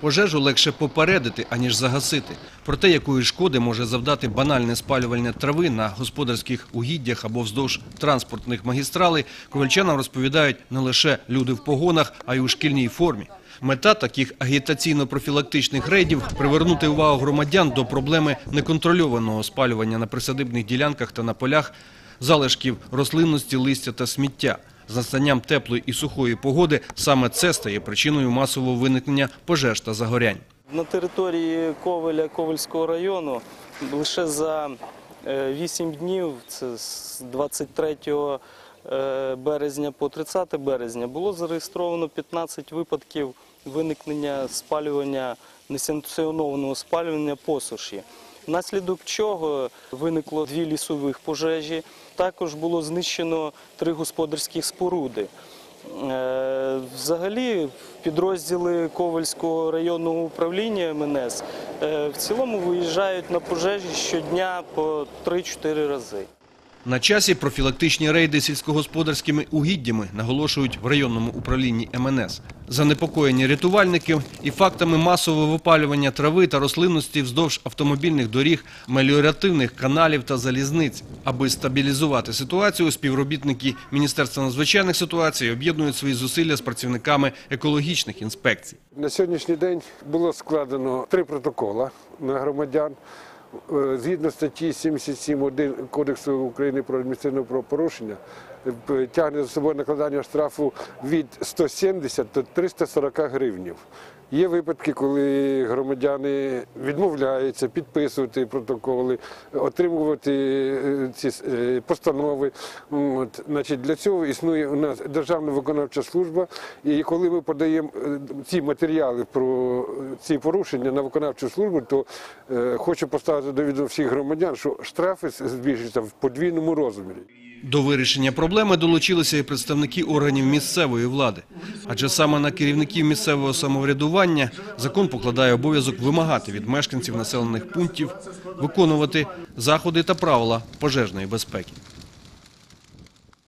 Пожежу легше попередити, аніж загасити. Про те, якої шкоди може завдати банальне спалювання трави на господарських угіддях або вздовж транспортних магістралей, ковальчанам розповідають не лише люди в погонах, а й у шкільній формі. Мета таких агітаційно-профілактичних рейдів – привернути увагу громадян до проблеми неконтрольованого спалювання на присадибних ділянках та на полях залишків рослинності, листя та сміття. З настанням теплої і сухої погоди саме це стає причиною масового виникнення пожеж та загорянь. На території Ковеля Ковельського району лише за 8 днів, це з 23 е, березня по 30 березня, було зареєстровано 15 випадків виникнення спалювання, несанкціонованого спалювання посуші. Внаслідок чого виникло дві лісових пожежі. Також було знищено три господарських споруди. Е, Взагалі, підрозділи Ковальського районного управління МНС е, в цілому виїжджають на пожежі щодня по 3-4 рази. На часі профілактичні рейди сільськогосподарськими угіддями наголошують в районному управлінні МНС. Занепокоєні рятувальники і фактами масового випалювання трави та рослинності вздовж автомобільних доріг, меліоративних каналів та залізниць. Аби стабілізувати ситуацію, співробітники Міністерства надзвичайних ситуацій об'єднують свої зусилля з працівниками екологічних інспекцій. На сьогоднішній день було складено три протоколи на громадян. Е, Згідно статті 77.1 Кодексу України про адміністративне правопорушення, тягне за собою накладання штрафу від 170 до 340 гривнів. Є випадки, коли громадяни відмовляються підписувати протоколи, отримувати е, ці е, постанови. От, значить, для цього існує у нас Державна виконавча служба, і коли ми подаємо е, ці матеріали про е, ці порушення на виконавчу службу, то е, хочу поставити до відома всіх громадян, що штрафи збільшуються в подвійному розмірі. До вирішення проблеми долучилися і представники органів місцевої влади. Адже саме на керівників місцевого самоврядування закон покладає обов'язок вимагати від мешканців населених пунктів виконувати заходи та правила пожежної безпеки.